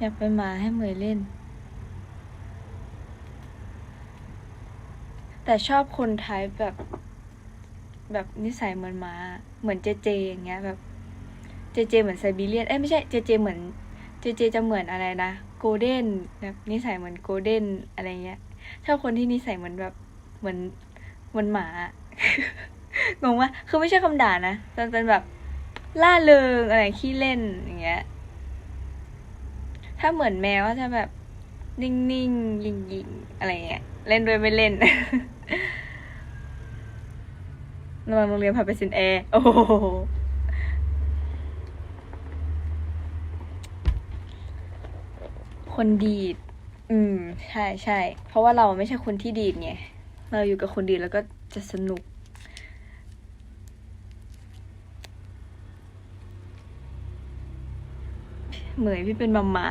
อยากเป็นหมาให้เหมยเล่น แต่ชอบคนไทยแบบ แบบนิสัยเหมือนหมา เหมือนเจเจอย่างเงี้ยแบบ เจเจเหมือนไซบีเรียน เอ้ยไม่ใช่เจเจเหมือน เจเจจะเหมือนอะไรนะโกลเด้นแบบนิสัยเหมือนโกลเด้นอะไรเงี้ย ชอบคนที่นิสัยเหมือนแบบเหมือนเหมือนหมางงว่าคือไม่ใช่คำด่านะแต่เป็นแบบล่าเริงอะไรขี้เล่นอย่างเงี้ย ถ้าเหมือนแมวก็จะแบบนิ่งๆยิงๆอะไรเงี้ยเล่นด้วยไม่เล่นระวังโรงเรียนพาไปซินแอร์โอ้โหคนดีด อืม ใช่ใช่ เพราะว่าเราไม่ใช่คนที่ดีดไง เราอยู่กับคนดีดแล้วก็จะสนุก เหมยพี่เป็นมัมมา